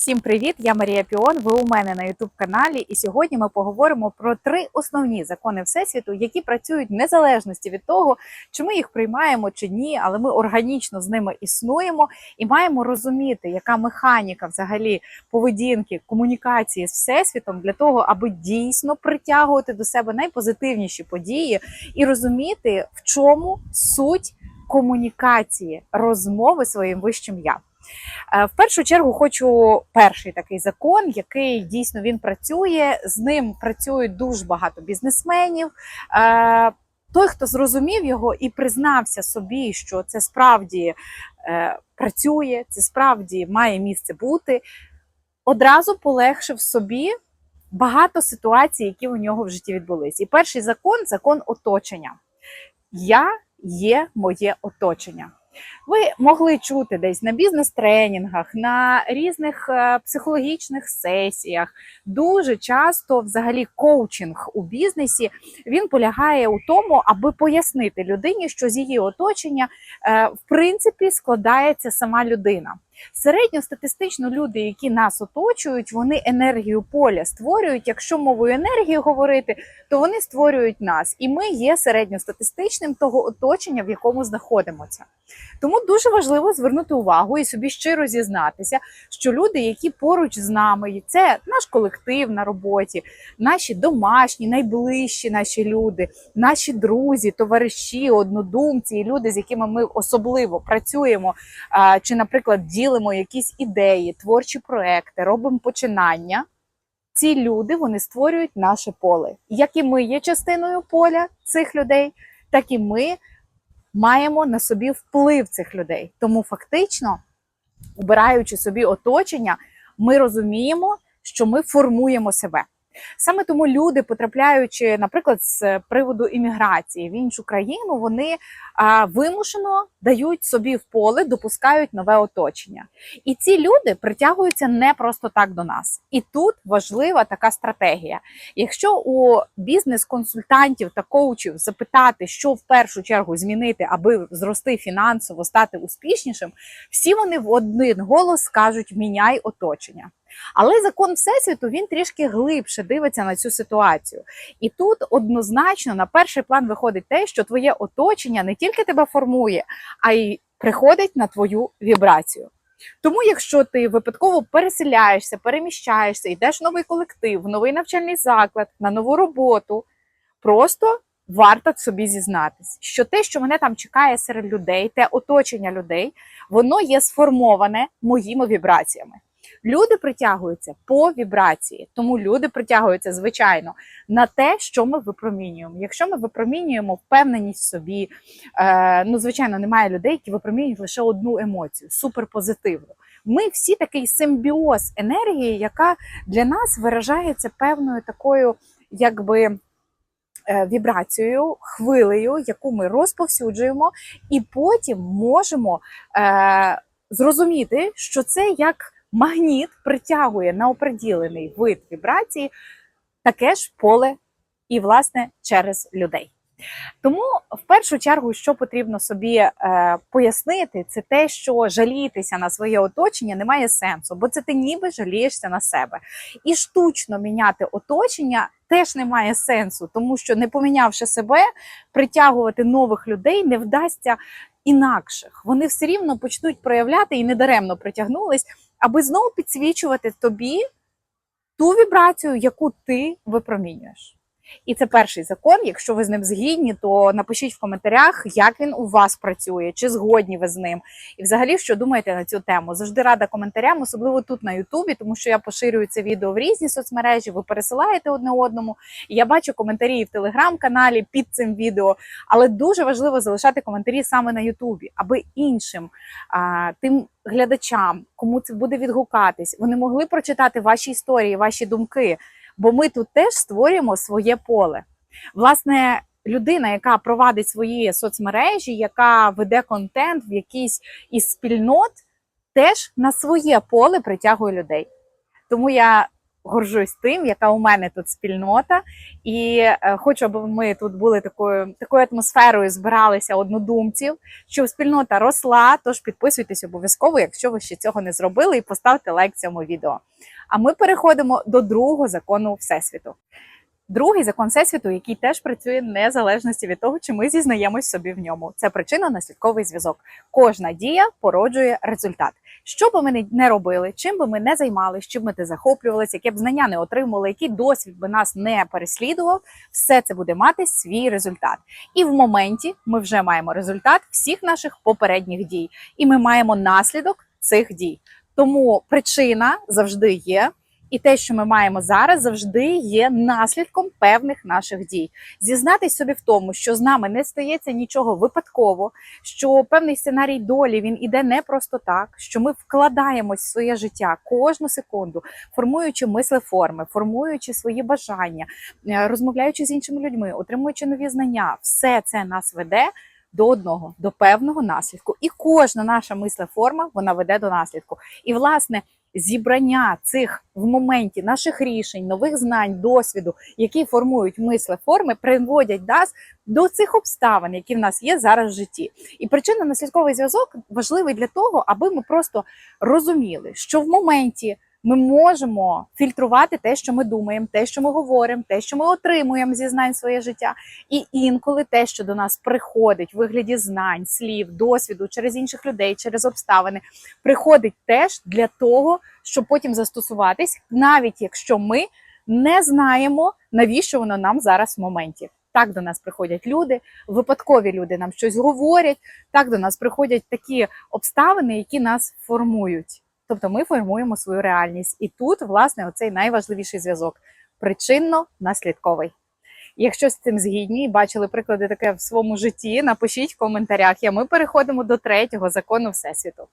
Всім привіт! Я Марія Піон. Ви у мене на youtube каналі, і сьогодні ми поговоримо про три основні закони всесвіту, які працюють в незалежності від того, чи ми їх приймаємо чи ні, але ми органічно з ними існуємо і маємо розуміти, яка механіка взагалі поведінки, комунікації з всесвітом для того, аби дійсно притягувати до себе найпозитивніші події і розуміти, в чому суть комунікації, розмови своїм вищим я. Е, В першу чергу хочу перший такий закон, який дійсно він працює. З ним працюють дуже багато бізнесменів. Е, Той, хто зрозумів його і признався собі, що це справді е, працює, це справді має місце бути, одразу полегшив собі багато ситуацій, які у нього в житті відбулись. І перший закон закон оточення. Я є моє оточення. Ви могли чути десь на бізнес-тренінгах, на різних е, психологічних сесіях. Дуже часто, взагалі, коучинг у бізнесі він полягає у тому, аби пояснити людині, що з її оточення е, в принципі складається сама людина. Середньостатистично люди, які нас оточують, вони енергію поля створюють. Якщо мовою енергії говорити, то вони створюють нас, і ми є середньостатистичним того оточення, в якому знаходимося. Тому дуже важливо звернути увагу і собі щиро зізнатися, що люди, які поруч з нами, це наш колектив на роботі, наші домашні, найближчі наші люди, наші друзі, товариші, однодумці, і люди, з якими ми особливо працюємо, чи, наприклад, ділимо якісь ідеї, творчі проекти, робимо починання. Ці люди вони створюють наше поле. Як і ми є частиною поля цих людей, так і ми маємо на собі вплив цих людей. Тому фактично, обираючи собі оточення, ми розуміємо, що ми формуємо себе. Саме тому люди, потрапляючи, наприклад, з приводу імміграції в іншу країну, вони вимушено дають собі в поле, допускають нове оточення. І ці люди притягуються не просто так до нас. І тут важлива така стратегія. Якщо у бізнес-консультантів та коучів запитати, що в першу чергу змінити, аби зрости фінансово, стати успішнішим, всі вони в один голос скажуть: міняй оточення. Але закон всесвіту він трішки глибше дивиться на цю ситуацію. І тут однозначно на перший план виходить те, що твоє оточення не тільки тебе формує, а й приходить на твою вібрацію. Тому, якщо ти випадково переселяєшся, переміщаєшся, йдеш в новий колектив, в новий навчальний заклад, на нову роботу, просто варто собі зізнатись, що те, що мене там чекає серед людей, те оточення людей, воно є сформоване моїми вібраціями. Люди притягуються по вібрації, тому люди притягуються, звичайно, на те, що ми випромінюємо. Якщо ми випромінюємо впевненість в собі, е, ну звичайно, немає людей, які випромінюють лише одну емоцію суперпозитивну. Ми всі такий симбіоз енергії, яка для нас виражається певною такою, якби. е, Вібрацією, хвилею, яку ми розповсюджуємо, і потім можемо е, зрозуміти, що це як магніт притягує на оприділений вид вібрації таке ж поле і, власне, через людей. Тому в першу чергу, що потрібно собі е, пояснити, це те, що жалітися на своє оточення немає сенсу, бо це ти ніби жалієшся на себе. І штучно міняти оточення теж немає сенсу, тому що не помінявши себе, притягувати нових людей не вдасться інакших. Вони все рівно почнуть проявляти і недаремно притягнулись, аби знову підсвічувати тобі ту вібрацію, яку ти випромінюєш. І це перший закон. Якщо ви з ним згідні, то напишіть в коментарях, як він у вас працює, чи згодні ви з ним. І взагалі, що думаєте на цю тему. Завжди рада коментарям, особливо тут на Ютубі, тому що я поширюю це відео в різні соцмережі, ви пересилаєте одне одному. І я бачу коментарі в телеграм-каналі під цим відео. Але дуже важливо залишати коментарі саме на Ютубі, аби іншим а, тим глядачам, кому це буде відгукатись, вони могли прочитати ваші історії, ваші думки бо ми тут теж створюємо своє поле. Власне, людина, яка провадить свої соцмережі, яка веде контент в якійсь із спільнот, теж на своє поле притягує людей. Тому я горжусь тим, яка у мене тут спільнота, і е, хочу, аби ми тут були такою такою атмосферою, збиралися однодумців, щоб спільнота росла. Тож підписуйтесь обов'язково, якщо ви ще цього не зробили, і поставте лайк цьому відео. А ми переходимо до другого закону всесвіту. Другий закон всесвіту, який теж працює незалежності від того, чи ми зізнаємось собі в ньому. Це причинно-наслідковий зв'язок. Кожна дія породжує результат. Що би ми не- робили, чим би ми не займалися, чим би не захоплювалися, яке б знання не отримували, який досвід би нас не переслідував, все це буде мати свій результат. І в моменті ми вже маємо результат всіх наших попередніх дій, і ми маємо наслідок цих дій. Тому причина завжди є. І те, що ми маємо зараз, завжди є наслідком певних наших дій. Зізнатись собі в тому, що з нами не стається нічого випадково, що певний сценарій долі він іде не просто так, що ми вкладаємось в своє життя кожну секунду, формуючи мислеформи, формуючи свої бажання, е, розмовляючи з іншими людьми, отримуючи нові знання, все це нас веде. До одного, до певного наслідку, і кожна наша мислеформа вона веде до наслідку. І власне зібрання цих в моменті наших рішень, нових знань, досвіду, які формують мислеформи, приводять нас до цих обставин, які в нас є зараз в житті. І причинно-наслідковий зв'язок важливий для того, аби ми просто розуміли, що в моменті. Ми можемо фільтрувати те, що ми думаємо, те, що ми говоримо, те, що ми отримуємо зі знань своє життя, і інколи те, що до нас приходить в вигляді знань, слів, досвіду через інших людей, через обставини, приходить теж для того, щоб потім застосуватись, навіть якщо ми не знаємо, навіщо воно нам зараз в моменті. Так до нас приходять люди, випадкові люди нам щось говорять. Так до нас приходять такі обставини, які нас формують. Тобто ми формуємо свою реальність. І тут, власне, оцей найважливіший зв'язок причинно-наслідковий. Якщо з цим згідні і бачили приклади таке в своєму житті, напишіть в коментарях. А ми переходимо до третього закону Всесвіту.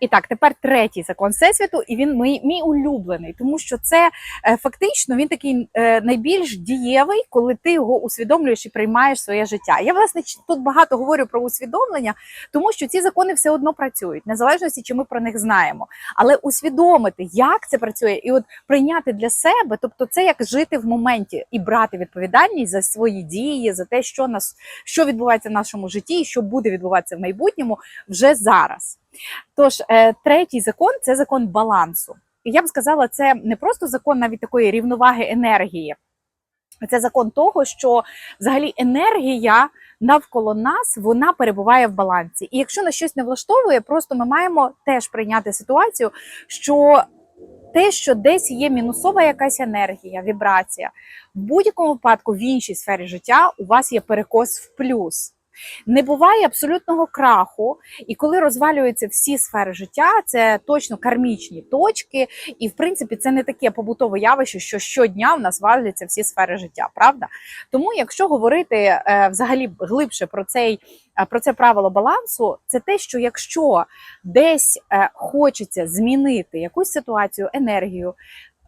І так, тепер третій закон Всесвіту, і він мій, мій улюблений, тому що це е, фактично він такий е, найбільш дієвий, коли ти його усвідомлюєш і приймаєш своє життя. Я власне тут багато говорю про усвідомлення, тому що ці закони все одно працюють, незалежності чи ми про них знаємо. Але усвідомити, як це працює, і от прийняти для себе, тобто це як жити в моменті і брати відповідальність за свої дії, за те, що нас що відбувається в нашому житті, і що буде відбуватися в майбутньому вже зараз. Тож, е, третій закон це закон балансу. І я б сказала, це не просто закон навіть такої рівноваги енергії. Це закон того, що взагалі енергія навколо нас вона перебуває в балансі. І якщо нас щось не влаштовує, просто ми маємо теж прийняти ситуацію, що те, що десь є мінусова якась енергія, вібрація, в будь-якому випадку в іншій сфері життя у вас є перекос в плюс. Не буває абсолютного краху, і коли розвалюються всі сфери життя, це точно кармічні точки, і в принципі це не таке побутове явище, що щодня в нас валяться всі сфери життя, правда? Тому, якщо говорити е, взагалі глибше про цей е, про це правило балансу, це те, що якщо десь е, хочеться змінити якусь ситуацію, енергію.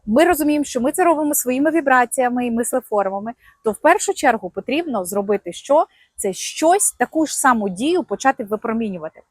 Ми розуміємо, що ми це робимо своїми вібраціями і мислеформами, то в першу чергу потрібно зробити що? Це щось таку ж саму дію почати випромінювати.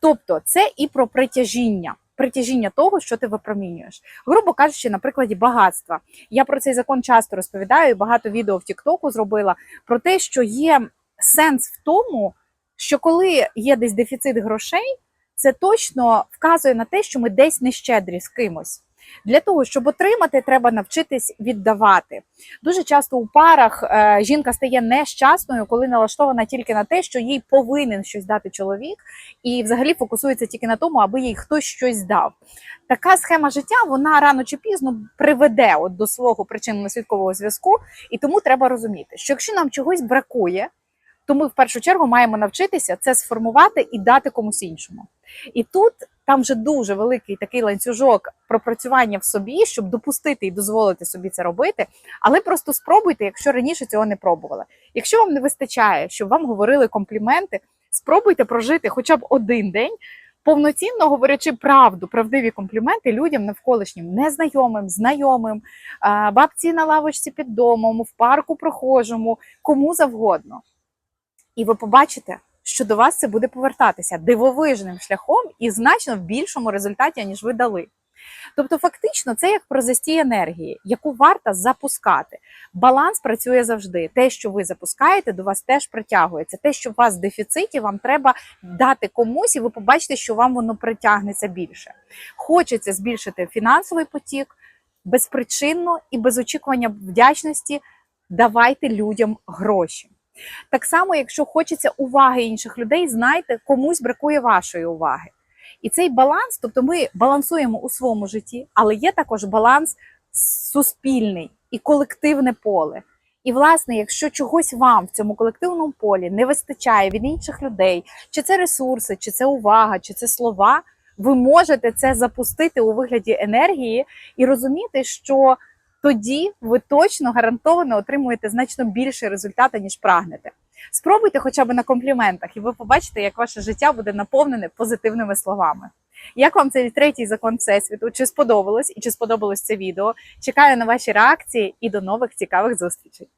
Тобто, це і про притяжіння. Притяжіння того, що ти випромінюєш, грубо кажучи, на прикладі багатства. Я про цей закон часто розповідаю. Багато відео в Тіктоку зробила про те, що є сенс в тому, що коли є десь дефіцит грошей, це точно вказує на те, що ми десь нещедрі з кимось. Для того, щоб отримати, треба навчитись віддавати. Дуже часто у парах е, жінка стає нещасною, коли налаштована тільки на те, що їй повинен щось дати чоловік, і взагалі фокусується тільки на тому, аби їй хтось щось дав. Така схема життя вона рано чи пізно приведе от до свого причинно-наслідкового зв'язку, і тому треба розуміти, що якщо нам чогось бракує, то ми в першу чергу маємо навчитися це сформувати і дати комусь іншому. І тут там вже дуже великий такий ланцюжок пропрацювання в собі, щоб допустити і дозволити собі це робити. Але просто спробуйте, якщо раніше цього не пробували. Якщо вам не вистачає, щоб вам говорили компліменти, спробуйте прожити хоча б один день. Повноцінно говорячи правду, правдиві компліменти людям навколишнім, незнайомим, знайомим, бабці на лавочці під домом, в парку прохожому, кому завгодно. І ви побачите, що до вас це буде повертатися дивовижним шляхом і значно в більшому результаті, ніж ви дали. Тобто, фактично, це як про застій енергії, яку варто запускати. Баланс працює завжди. Те, що ви запускаєте, до вас теж притягується. Те, що у вас в дефіциті, вам треба дати комусь, і ви побачите, що вам воно притягнеться більше. Хочеться збільшити фінансовий потік безпричинно і без очікування вдячності. Давайте людям гроші. Так само, якщо хочеться уваги інших людей, знайте, комусь бракує вашої уваги. І цей баланс, тобто ми балансуємо у своєму житті, але є також баланс суспільний і колективне поле. І, власне, якщо чогось вам в цьому колективному полі не вистачає від інших людей, чи це ресурси, чи це увага, чи це слова, ви можете це запустити у вигляді енергії і розуміти, що тоді ви точно гарантовано отримуєте значно більше результату, ніж прагнете. Спробуйте хоча б на компліментах, і ви побачите, як ваше життя буде наповнене позитивними словами. Як вам цей третій закон всесвіту? Чи сподобалось і чи сподобалось це відео? Чекаю на ваші реакції і до нових цікавих зустрічей.